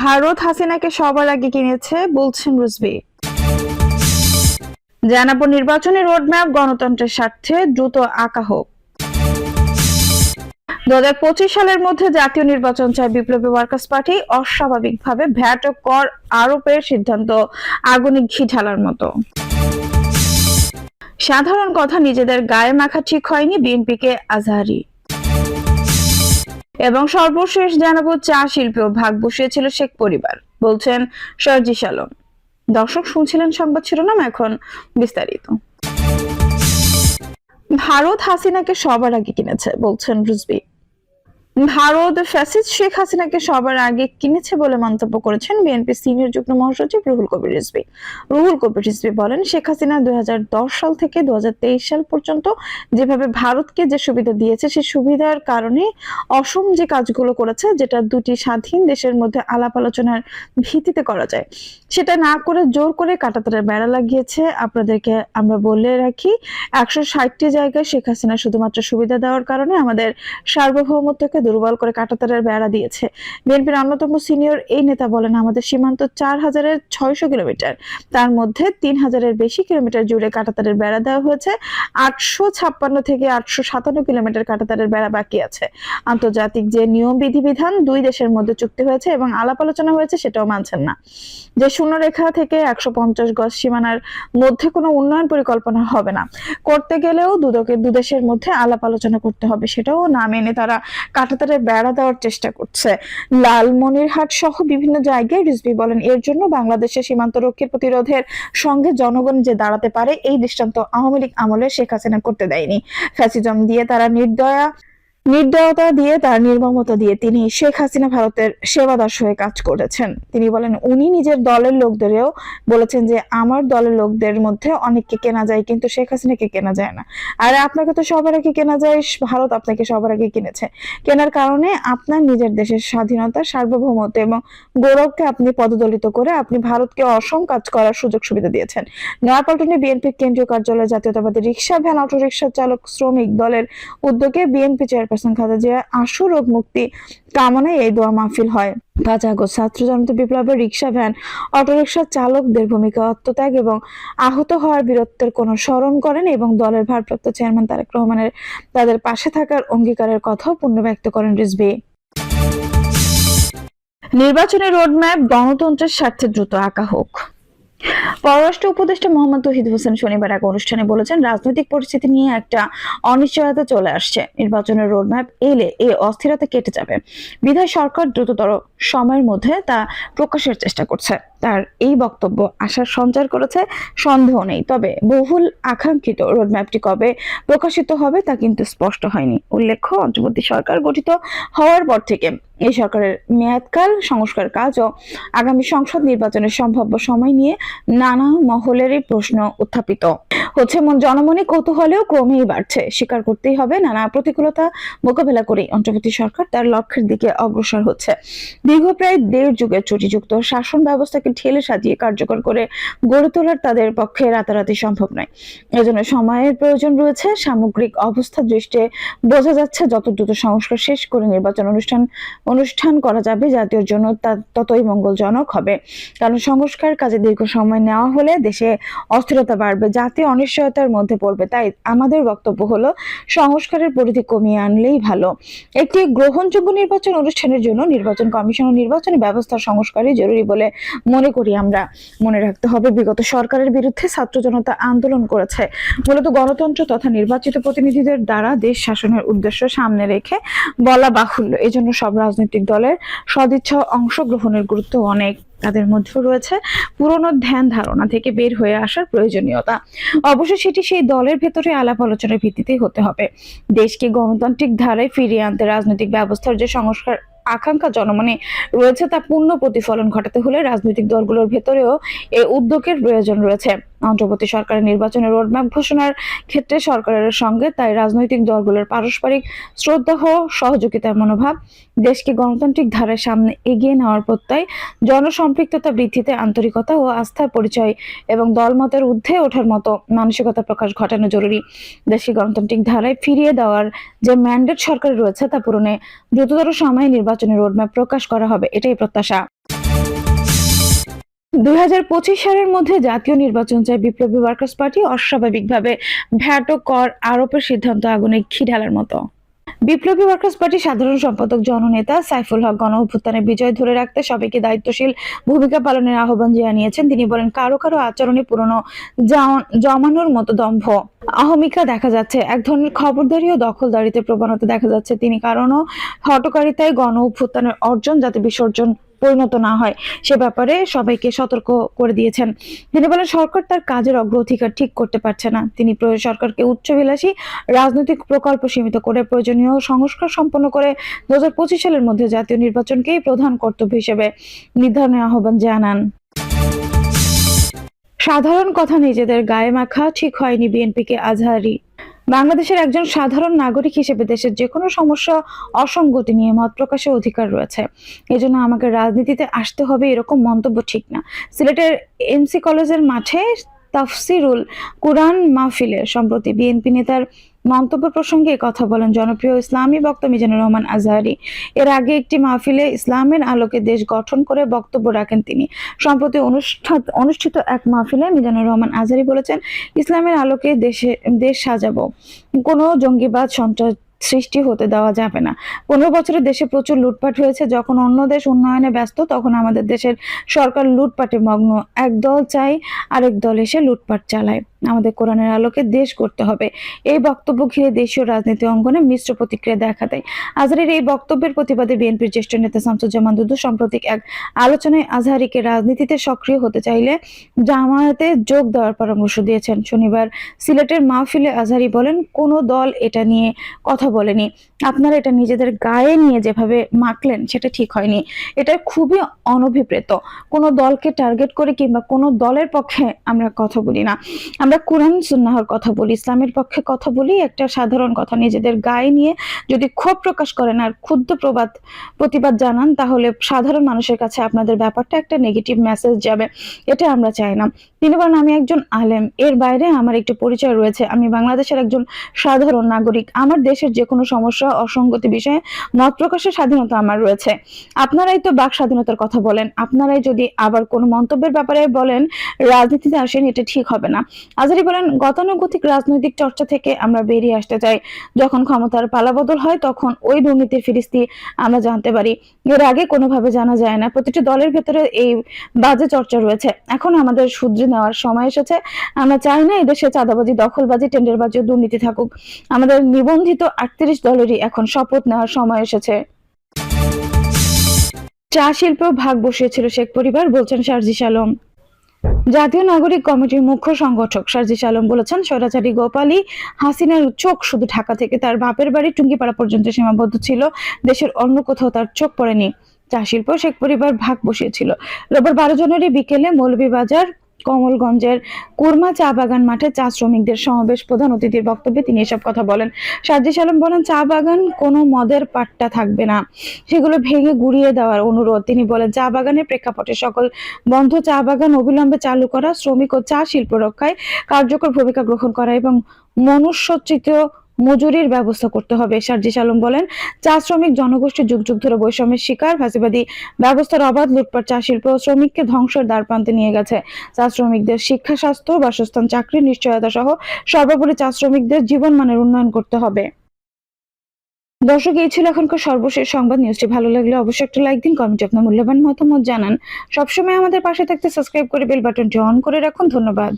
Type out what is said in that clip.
ভারত হাসিনাকে সবার আগে কিনেছে, বলছেন রুজবি জানাব নির্বাচনী রোডম্যাপ, গণতন্ত্রের স্বার্থে দ্রুত আঁকা হোক। দু হাজার পঁচিশ সালের মধ্যে জাতীয় নির্বাচন চায় বিপ্লবী ওয়ার্কার্স পার্টি, অস্বাভাবিকভাবে ভ্যাট ও কর আরোপের সিদ্ধান্ত আগুনে ঘি ঢালার মতো। সাধারণ কথা, নিজেদের গায়ে মাখা ঠিক হয়নি বিএনপিকে আজহারি। এবং সর্বশেষ জানাব চা শিল্পেও ভাগ বসিয়েছিল শেখ পরিবার, বলছেন সরজিস আলম। দর্শক শুনছিলেন সংবাদ শিরোনাম, এখন বিস্তারিত। ভারত হাসিনাকে সবার আগে কিনেছে, বলছেন রুজবি ভারত ফ্যাসিস্ট শেখ হাসিনাকে সবার আগে কিনেছে বলে মন্তব্য করেছেন বিএনপি সিনিয়র যুগ্ম মহাসচিব রুহুল কবির রিজভী। রুহুল কবির রিজভী বলেন, শেখ হাসিনা দুই সাল থেকে দু সাল পর্যন্ত যেভাবে ভারতকে যে সুবিধা দিয়েছে, সেই সুবিধার কারণে অসম যে কাজগুলো করেছে, যেটা দুটি স্বাধীন দেশের মধ্যে আলাপ আলোচনার ভিত্তিতে করা যায়, সেটা না করে জোর করে কাটাতারের বেড়া লাগিয়েছে। আপনাদেরকে আমরা বলে রাখি, একশো ষাটটি জায়গায় শেখ হাসিনা শুধুমাত্র সুবিধা দেওয়ার কারণে আমাদের সার্বভৌমত্বকে দুর্বল করে কাটাতারের বেড়া দিয়েছে। বিএনপির অন্যতম সিনিয়র এই নেতা বলেন, আমাদের সীমান্ত চার হাজারের ছয়শো কিলোমিটার। তার মধ্যে তিন হাজারের বেশি কিলোমিটার জুড়ে কাটাতারের বেড়া দেওয়া হয়েছে। আটশো ছাপ্পান্ন থেকে আটশো সাতান্ন কিলোমিটার কাটাতারের বেড়া বাকি আছে। আন্তর্জাতিক যে নিয়ম, বিধিবিধান দুই দেশের মধ্যে চুক্তি হয়েছে এবং আলাপ আলোচনা হয়েছে সেটাও মানছেন না। যে শূন্যরেখা থেকে একশো পঞ্চাশ গজ সীমানার মধ্যে কোনো উন্নয়ন পরিকল্পনা হবে না। করতে গেলেও দুদকের দুদেশের মধ্যে আলাপ আলোচনা করতে হবে সেটাও না মেনে তারা কাটাতারে বেড়া দেওয়ার চেষ্টা করছে। লালমনিরহাট সহ বিভিন্ন জায়গায় রিজভি বলেন, এর জন্য বাংলাদেশের সীমান্ত রক্ষী প্রতিরোধের সঙ্গে জনগণ যে দাঁড়াতে পারে, এই দৃষ্টান্ত আওয়ামী লীগ আমলে শেখ হাসিনা করতে দেয়নি। ফ্যাসিজম দিয়ে তারা নির্দয়া নির্দয়তা দিয়ে তার নির্মমতা দিয়ে তিনি শেখ হাসিনা ভারতের সেবাদাস হয়ে কাজ করেছেন। তিনি বলেন, উনি নিজের দলের লোকদেরও বলেছেন যে, আমার দলের লোকদের মধ্যে অনেককে কেনা যায়, কিন্তু শেখ হাসিনাকে কেনা যায় না। আর আপনাকে তো সবার আগে কেনা যায়, ভারত আপনাকে সবার আগে কিনেছে। কেনার কারণে আপনার নিজের দেশের স্বাধীনতা, সার্বভৌমত্ব এবং গৌরবকে আপনি পদদলিত করে আপনি ভারতকে অসম কাজ করার সুযোগ সুবিধা দিয়েছেন। নয়াপল্টনে বিএনপির কেন্দ্রীয় কার্যালয়ে জাতীয়তাবাদী রিক্সা ভ্যান অটো রিক্সা চালক শ্রমিক দলের উদ্যোগে বিএনপি চেয়ারপারসন খালেদা জিয়া আশু রোগ মুক্তি কামনায় এই দোয়া মাহফিল হয়। পাঁচ আগস্ট ছাত্র জনতা বিপ্লবের রিক্সা ভ্যান অটোরিকশা চালকদের ভূমিকা আত্মত্যাগ এবং আহত হওয়ার বীরত্বের কোনো স্মরণ করেন এবং দলের ভারপ্রাপ্ত চেয়ারম্যান তারেক রহমানের তাদের পাশে থাকার অঙ্গীকারের কথাও পূর্ণ ব্যক্ত করেন রিজভি। নির্বাচনী রোডম্যাপ গণতন্ত্রের স্বার্থে দ্রুত আঁকা হোক। পররাষ্ট্র উপদেষ্টা মোহাম্মদ তহিদ হোসেন শনিবার এক অনুষ্ঠানে বলেছেন, রাজনৈতিক পরিস্থিতি নিয়ে একটা অনিশ্চয়তা চলে আসছে। নির্বাচনের রোডম্যাপ এলে এই অস্থিরতা কেটে যাবে। বিধায় সরকার দ্রুততর সময়ের মধ্যে তা প্রকাশের চেষ্টা করছে। তার এই বক্তব্য আশার সঞ্চার করেছে, সন্দেহ নেই। তবে বহুল আকাঙ্ক্ষিত রোডম্যাপটি কবে প্রকাশিত হবে তা কিন্তু স্পষ্ট হয়নি। উল্লেখ্য, অন্তর্বর্তী সরকার গঠিত হওয়ার পর থেকে এই সরকারের মেয়াদকাল, সংস্কার কাজ ও আগামী সংসদ নির্বাচনের সম্ভাব্য সময় নিয়ে নানা মহলেরই প্রশ্ন উত্থাপিত। হচ্ছে মন জনমনে কৌতূহলেও ক্রমেই বাড়ছে। স্বীকার করতেই হবে, নানা প্রতিকূলতা মোকাবেলা করেই অন্তর্বর্তী সরকার তার লক্ষ্যের দিকে অগ্রসর হচ্ছে। দীর্ঘ প্রায় দেড় যুগের ত্রুটিযুক্ত শাসন ব্যবস্থাকে ঠেলে সাজিয়ে কার্যকর করে গড়ে তোলার তাদের পক্ষে রাতারাতি সম্ভব নয়। এজন্য সময়ের প্রয়োজন রয়েছে, সামগ্রিক অবস্থা দৃষ্টে বোঝা যাচ্ছে যত দ্রুত সংস্কার শেষ করে নির্বাচন অনুষ্ঠান অনুষ্ঠান করা যাবে জাতীয় জন্য তা ততই মঙ্গলজনক হবে। কারণ সংস্কার কাজে দীর্ঘ সময় নেওয়া হলে দেশে অস্থিরতা বাড়বে, জাতীয় অনিশ্চয়তার মধ্যে পড়বে। তাই আমাদের বক্তব্য হলো, সংস্কারের পরিধি কমিয়ে আনলেই ভালো। একটি গ্রহণযোগ্য নির্বাচন অনুষ্ঠানের জন্য নির্বাচন কমিশন ও নির্বাচনী ব্যবস্থার সংস্কারই জরুরি বলে মনে করি আমরা। মনে রাখতে হবে, বিগত সরকারের বিরুদ্ধে ছাত্র জনতা আন্দোলন করেছে। মূলত গণতন্ত্র তথা নির্বাচিত প্রতিনিধিদের দ্বারা দেশ শাসনের উদ্দেশ্য সামনে রেখে বলা বাহুল্য। এজন্য সব রাজনৈতিক দলের সদিচ্ছা অংশগ্রহণের গুরুত্ব অনেক। তাদের মধ্যেও রয়েছে পুরনো ধ্যান ধারণা থেকে বের হয়ে আসার প্রয়োজনীয়তা। অবশ্য সেটি সেই দলের ভেতরে আলাপ আলোচনার ভিত্তিতেই হতে হবে। দেশকে গণতান্ত্রিক ধারায় ফিরিয়ে আনতে রাজনৈতিক ব্যবস্থার যে সংস্কার আকাঙ্ক্ষা জনমনে রয়েছে তা পূর্ণ প্রতিফলন ঘটাতে হলে রাজনৈতিক দলগুলোর ভেতরেও এই উদ্যোগের প্রয়োজন রয়েছে। অন্তর্বর্তী সরকারের নির্বাচনের রোডম্যাপ ঘোষণার ক্ষেত্রে সরকারের সঙ্গে তাই রাজনৈতিক দলগুলোর পারস্পরিক শ্রদ্ধা ও সহযোগিতার মনোভাব দেশকে গণতান্ত্রিক ধারার সামনে এগিয়ে নেওয়ার প্রত্যয়, জনসম্পৃক্ততা বৃদ্ধিতে আন্তরিকতা ও আস্থার পরিচয় এবং দলমতের ঊর্ধ্বে ওঠার মতো মানসিকতা প্রকাশ ঘটানো জরুরি। দেশকে গণতান্ত্রিক ধারায় ফিরিয়ে দেওয়ার যে ম্যান্ডেট সরকারের রয়েছে তা পূরণে দ্রুততর সময়ে নির্বাচনী রোডম্যাপ প্রকাশ করা হবে, এটাই প্রত্যাশা। দুই হাজার পঁচিশ সালের মধ্যে জাতীয় নির্বাচন চায় বিপ্লবী ওয়ার্কার্স পার্টি অস্বাভাবিকভাবে ভ্যাট কর আরোপের সিদ্ধান্ত আগুনে ঘি ঢালার মতো। বিপ্লবী ওয়ার্কার্স পার্টির সাধারণ সম্পাদক, জননেতা সাইফুল হক গণ অভ্যুত্থানের বিজয় ধরে রাখতে সবাইকে দায়িত্বশীল ভূমিকা পালনের আহ্বান জানিয়েছেন। তিনি বলেন, কারও কারও আচরণে পুরনো জমানোর মতো দম্ভ আহমিকা দেখা যাচ্ছে। এক ধরনের খবরদারি ও দখলদারিতে প্রবণতা দেখা যাচ্ছে। তিনি কারণও হটকারিতায় গণ অভ্যুত্থানের অর্জন যাতে বিসর্জন পরিণত না হয়। সে ব্যাপারে সবাইকে সতর্ক করে দিয়েছেন। তিনি বলেন, সরকার তার কাজের অগ্রাধিকার ঠিক করতে পারছে না। তিনি সরকারকে উচ্চবিলাসী রাজনৈতিক প্রকল্প সীমিত করে প্রয়োজনীয় সংস্কার সম্পন্ন করে দু হাজার পঁচিশ সালের মধ্যে জাতীয় নির্বাচনকেই প্রধান কর্তব্য হিসেবে নির্ধারণের আহ্বান জানান। সাধারণ কথা নিজেদের গায়ে মাখা ঠিক হয়নি বিএনপিকে আজহারি। বাংলাদেশের একজন সাধারণ নাগরিক হিসেবে দেশের যে কোনো সমস্যা অসঙ্গতি নিয়ে মত প্রকাশের অধিকার রয়েছে। এজন্য আমাকে রাজনীতিতে আসতে হবে এরকম মন্তব্য ঠিক না। সিলেটের এমসি কলেজের মাঠে তাফসিরুল কোরআন মাহফিলে সম্প্রতি বিএনপি নেতার মন্তব্য প্রসঙ্গে কথা বলেন জনপ্রিয় ইসলামী বক্ত মিজানুর রহমান আজহারি। এর আগে একটি মাহফিলে ইসলামের আলোকে দেশ গঠন করে বক্তব্য রাখেন তিনি। সম্প্রতি অনুষ্ঠান অনুষ্ঠিত এক মাহফিলে মিজানুর রহমান আজহারি বলেছেন, ইসলামের আলোকে দেশে দেশ সাজাবো। কোনো জঙ্গিবাদ, সন্ত্রাস সৃষ্টি হতে দেওয়া যাবে না। পনেরো বছরের দেশে প্রচুর লুটপাট হয়েছে। যখন অন্য দেশ উন্নয়নে ব্যস্ত, তখন আমাদের দেশের সরকার লুটপাটে মগ্ন। এক দল চাই আরেক দল এসে লুটপাট চালায়। আমাদের কোরআনের আলোকে দেশ করতে হবে। এই বক্তব্য ঘিরে দেশীয় রাজনীতি অঙ্গনে মিশ্র প্রতিক্রিয়া দেখা দেয়। আজহারির এই বক্তব্যের প্রতিবাদে বিএনপির জ্যেষ্ঠ নেতা শামসুজ্জামান দুদু সাম্প্রতিক এক আলোচনায় আজহারিকে রাজনীতিতে সক্রিয় হতে চাইলে জামায়াতে যোগ দেওয়ার পরামর্শ দিয়েছেন। শনিবার সিলেটের মাহফিলে আজহারি বলেন, কোনো দল এটা নিয়ে কথা বলেনি। আপনারা এটা নিজেদের গায়ে নিয়ে যেভাবে মাখলেন, সেটা ঠিক হয়নি। এটা খুবই অনভিপ্রেত। কোনো দলকে টার্গেট করে কিংবা কোনো দলের পক্ষে আমরা কথা বলি না। আমরা কোরআন, সুন্নাহর কথা বলি, ইসলামের পক্ষে কথা বলি, একটা সাধারণ কথা নিজেদের গায়ে নিয়ে যদি ক্ষোভ প্রকাশ করেন আর ক্ষুদ্র প্রবাদ, প্রতিবাদ জানান, তাহলে সাধারণ মানুষের কাছে আপনাদের ব্যাপারটা একটা নেগেটিভ মেসেজ যাবে। এটা আমরা চাই না। তিনি বলেন, আমি একজন আলেম। এর বাইরে আমার একটি পরিচয় রয়েছে। আমি বাংলাদেশের একজন সাধারণ নাগরিক। আমার দেশের যে কোনো সমস্যা, অসঙ্গতি বিষয়ে মত প্রকাশের স্বাধীনতা আমার রয়েছে। আপনারাই তো বাক স্বাধীনতার কথা বলেন, আপনারাই যদি আবার কোনো মন্তব্যের ব্যাপারে বলেন, রাজনীতিতে আসেন, এটা ঠিক হবে না। আজারি বলেন, গতানুগতিক রাজনৈতিক চর্চা থেকে আমরা বেরিয়ে আসতে চাই। যখন ক্ষমতার পালাবদল হয়, তখন ওই দুর্নীতির ফিরিস্তি আমরা জানতে পারি। এর আগে কোনোভাবে জানা যায় না, প্রতিটি দলের ভেতরে এই বাজে চর্চা রয়েছে। এখন আমাদের শুধরে নেওয়ার সময় এসেছে। আমরা চাই না এদেশে চাঁদাবাজি, দখলবাজি, টেন্ডারবাজি দুর্নীতি থাকুক। আমাদের নিবন্ধিত আটত্রিশ দলেরই এখন শপথ নেওয়ার সময় এসেছে। চা শিল্প ভাগ বসিয়েছিল শেখ পরিবার, বলছেন সারজিস আলম। জাতীয় নাগরিক কমিটির মুখ্য সংগঠক সারজিস আলম বলেছেন, স্বৈরাচারী গোপালী হাসিনার চোখ শুধু ঢাকা থেকে তার বাপের বাড়ি টুঙ্গিপাড়া পর্যন্ত সীমাবদ্ধ ছিল, দেশের অন্য কোথাও তার চোখ পড়েনি। চা শিল্প শেখ পরিবার ভাগ বসিয়েছিল। রোববার বারো জানুয়ারি বিকেলে মৌলভীবাজার কমলগঞ্জের কুরমা চা বাগান মাঠে চা শ্রমিকদের সমাবেশ। প্রধান অতিথির বক্তব্যে তিনি এসব কথা বলেন। সাজ্জিস আলম বলেন, চা বাগান কোনো মদের পাট্টা থাকবে না। সেগুলো ভেঙে গুড়িয়ে দেওয়ার অনুরোধ। তিনি বলেন, চা বাগানের প্রেক্ষাপটে সকল বন্ধ চা বাগান অবিলম্বে চালু করা, শ্রমিক ও চা শিল্প রক্ষায় কার্যকর ভূমিকা গ্রহণ করা এবং মনুষ্যচিত মজুরির ব্যবস্থা করতে হবে। সার্জিস আলম বলেন, চা শ্রমিক জনগোষ্ঠী যুগ যুগ ধরে বৈষম্যের শিকার। ফাঁসিবাদী ব্যবস্থার অবাধ লুটপাট চা শিল্প শ্রমিককে ধ্বংসের দ্বার প্রান্তে নিয়ে গেছে। চা শ্রমিকদের শিক্ষা, স্বাস্থ্য, বাসস্থান, চাকরির নিশ্চয়তা সহ সর্বোপরি চা শ্রমিকদের জীবনমানের উন্নয়ন করতে হবে। দর্শক, এই ছিল এখনকার সর্বশেষ সংবাদ। নিউজটি ভালো লাগলে অবশ্যই একটা লাইক দিন, কমেন্টে আপনার মূল্যবান মতামত জানান। সবসময় আমাদের পাশে থাকতে সাবস্ক্রাইব করে বেল বাটনটি অন করে রাখুন। ধন্যবাদ।